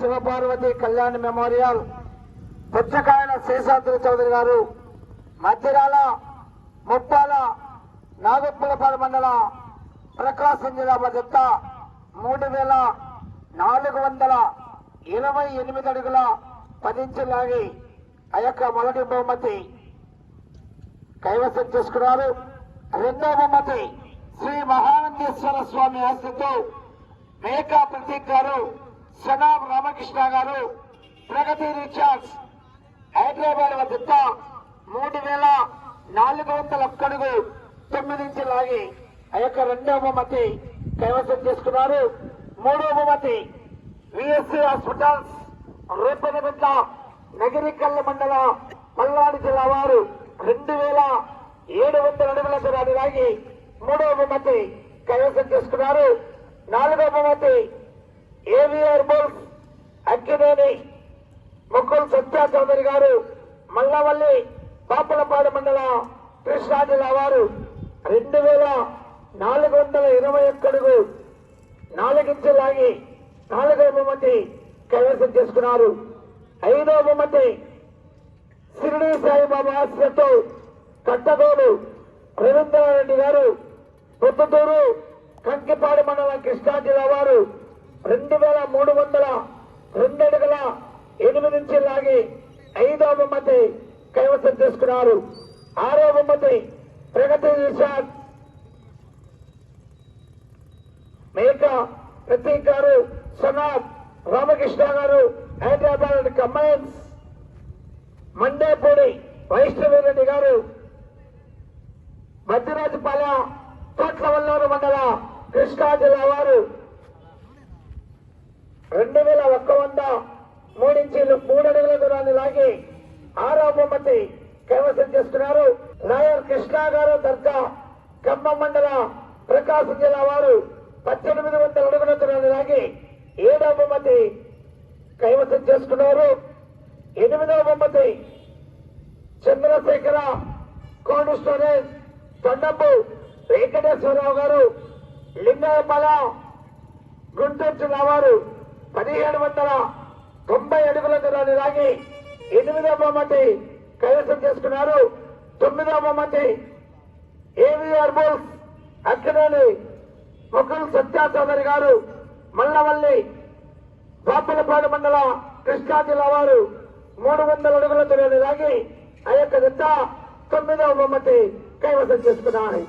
Shivaparvati Kalyan memorial పుచ్చకాయల Seshadri Chowdary garu Madhyarala Muppala నాగపులపాల మండల ప్రకాశం జిల్లా భద్రత మూడు వేల నాలుగు వందల ఇరవై ఎనిమిది అడుగుల పదించి లాగి ఆ యొక్క మొదటి బహుమతి కైవసం చేసుకున్నారు. రెండో బహుమతి శ్రీ మహానందేశ్వర స్వామి ఆస్తితో మేకా ప్రతీక్ గారు సనాబ్ రామకృష్ణ గారు ప్రగతి రీఛార్జ్. హైదరాబాద్ వద్ద మూడు వేల నాలుగు వందల ఒక్కడుగు తొమ్మిది నుంచి లాగి ఆ యొక్క రెండవ బహుమతి కైవసం చేసుకున్నారు. మూడో బహుమతి విఎస్సి హాస్పిటల్స్ రూపనగుంట నగిరికల్ల మండల పల్నాడు జిల్లా వారు రెండు వేల ఏడు వందల అడుగుల దూరాన్ని లాగి మూడవ బహుమతి కైవసం చేసుకున్నారు. నాలుగవ బహుమతి ఏవిఆర్ బోల్స్ అక్కినేని ముక్కుల్ సత్యా చౌదరి గారు మల్లవల్లి పాపలపాడు మండల కృష్ణా జిల్లా వారు రెండు వేల నాలుగు వందల ఇరవై ఒక్కడుగు నాలుగించి లాగి నాలుగో బహుమతి కైవసం చేసుకున్నారు. ఐదో బహుమతి షిరిడి సాయిబాబా ఆశ్రతో కట్టదోడు రవీంద్రారెడ్డి గారు పొద్దుటూరు కంకిపాడు మండలం కృష్ణా జిల్లా వారు రెండు వేల మూడు వందల రెండు అడుగుల ఎనిమిది నుంచి లాగి ఐదో బహుమతి కైవసం చేసుకున్నారు. ఆరో బహుమతి ప్రగతి నిషాద్ మేక ప్రతీక్ గారు సనాద్ రామకృష్ణ గారు హైదరాబాద్ కంబైన్స్ మండేపూడి వైష్ణవీరెడ్డి గారు మధ్యరాజుపాలె తోట్లవల్లూరు మండల కృష్ణా జిల్లా వారు. రెండు వేల ఒక్క వంద మూడించీలు మూడు అడుగుల దూరాన్ని లాగి ఆరో బహుమతి కైవసం చేసుకున్నారు. నాయర్ కృష్ణ గారు దర్గా ఖమ్మం మండల ప్రకాశం జిల్లా వారు పద్దెనిమిది వందల అడుగుల దూరాన్ని లాగి ఏడో బహుమతి కైవసం చేసుకున్నారు. ఎనిమిదవ బహుమతి చంద్రశేఖర కోల్డ్ స్టోరేజ్ తొండపు వెంకటేశ్వరరావు గారు లింగయపల గుంటూరు జిల్లా వారు పదిహేడు వందల తొంభై అడుగుల దూరాన్ని లాగి ఎనిమిదవ బహుమతి కైవసం చేసుకున్నారు. తొమ్మిదవ బహుమతి ఏవిఆర్ బోల్స్ అక్కినేని ముకుల్ సత్యా చౌదరి గారు మల్లవల్లి బాపులపాడు మండల కృష్ణా జిల్లా వారు మూడు వందల అడుగుల దూరాన్ని లాగి ఆ యొక్క జత తొమ్మిదవ బహుమతి కైవసం చేసుకున్నారు.